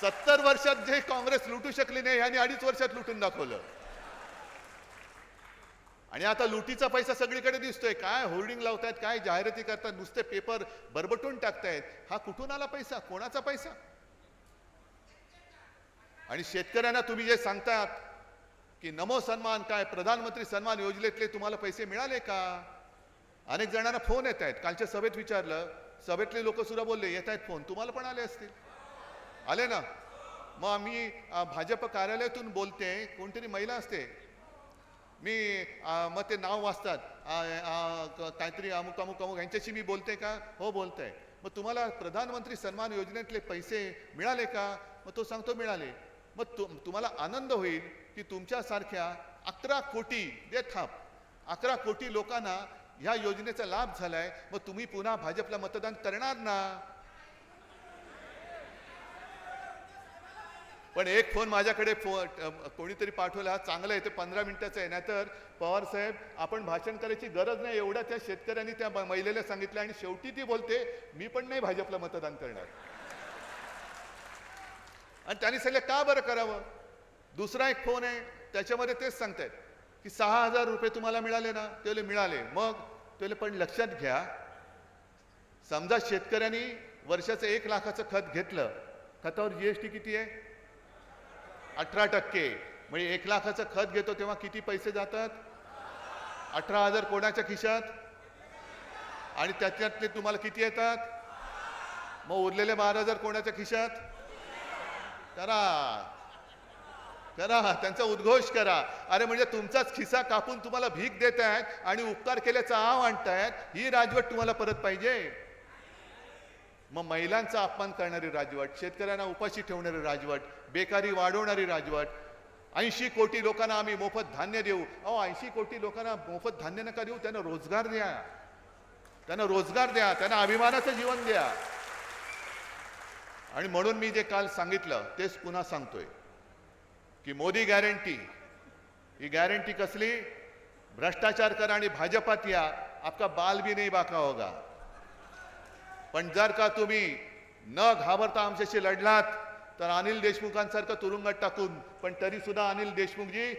सत्तर वर्षात जे काँग्रेस लुटू शकली नाही यांनी अडीच वर्षात लुटून दाखवलं. आणि आता लुटीचा पैसा सगळीकडे दिसतोय. काय होर्डिंग लावतायत काय जाहिराती करतात नुसते पेपर बरबटून टाकतायत. हा कुठून आला पैसा? कोणाचा पैसा? आणि शेतकऱ्यांना तुम्ही जे सांगतात की नमो सन्मान काय प्रधानमंत्री सन्मान योजनेतले तुम्हाला पैसे मिळाले का? अनेक जणांना फोन येत आहेत कालच्या सभेत विचारलं. सभेतले लोक सुद्धा बोलले येत आहेत फोन. तुम्हाला पण आले असतील. आले ना? मग मी भाजप कार्यालयातून बोलते कोणतरी महिला असते. मी मग ते नाव वाचतात. काहीतरी अमुक अमुक अमुक यांच्याशी मी बोलते का? हो बोलते. मग तुम्हाला प्रधानमंत्री सन्मान योजनेतले पैसे मिळाले का? मग तो सांगतो मिळाले. मग तु तुम्हाला आनंद होईल की तुमच्यासारख्या अकरा कोटी दे थाप अकरा कोटी लोकांना ह्या योजनेचा लाभ झालाय. मग तुम्ही पुन्हा भाजपला मतदान करणार ना? पण एक फोन माझ्याकडे फो कोणीतरी पाठवला चांगलं आहे ते पंधरा मिनिटाचं आहे. नाहीतर पवार साहेब आपण भाषण करायची गरज नाही एवढा त्या शेतकऱ्यांनी त्या महिलेला सांगितलं आणि शेवटी ती बोलते मी पण नाही भाजपला मतदान करणार. आणि त्यांनी सांगितलं का बरं करावं? दुसरा एक फोन आहे त्याच्यामध्ये तेच सांगतायत की सहा हजार रुपये तुम्हाला मिळाले ना त्याला मिळाले. मग त्याला पण लक्षात घ्या समजा शेतकऱ्यांनी वर्षाचं एक लाखाचं खत घेतलं खतावर जीएसटी किती आहे? अठरा टक्के. म्हणजे एक लाखाचं खत घेतो तेव्हा किती पैसे जातात? अठरा हजार कोणाच्या खिशात? आणि त्याच्यातले तुम्हाला किती येतात? मग उरलेले बारा हजार कोणाच्या खिशात? करा. करा. त्यांचा उद्घोष करा. अरे म्हणजे तुमचाच खिसा कापून तुम्हाला भीक देत आहेत आणि उपकार केल्याचा आव आणतायत ही राजवट तुम्हाला परत पाहिजे. मग महिलांचा अपमान करणारी राजवट शेतकऱ्यांना उपाशी ठेवणारी राजवट बेकारी वाढवणारी राजवट. ऐंशी कोटी लोकांना आम्ही मोफत धान्य देऊ. अहो ऐंशी कोटी लोकांना मोफत धान्य नका देऊ त्यांना रोजगार द्या. त्यांना रोजगार द्या त्यांना अभिमानाचं जीवन द्या. आणि म्हणून मी जे काल सांगितलं तेच पुन्हा सांगतोय की मोदी गॅरंटी ही गॅरंटी कसली? भ्रष्टाचार करा आणि भाजपात या. आपका बाल भी नाही बाका होगा. पण जर का तुम्ही न घाबरता आमच्याशी लढलात तर अनिल देशमुखांसारखं तुरुंगात टाकून पण तरी सुद्धा अनिल देशमुखजी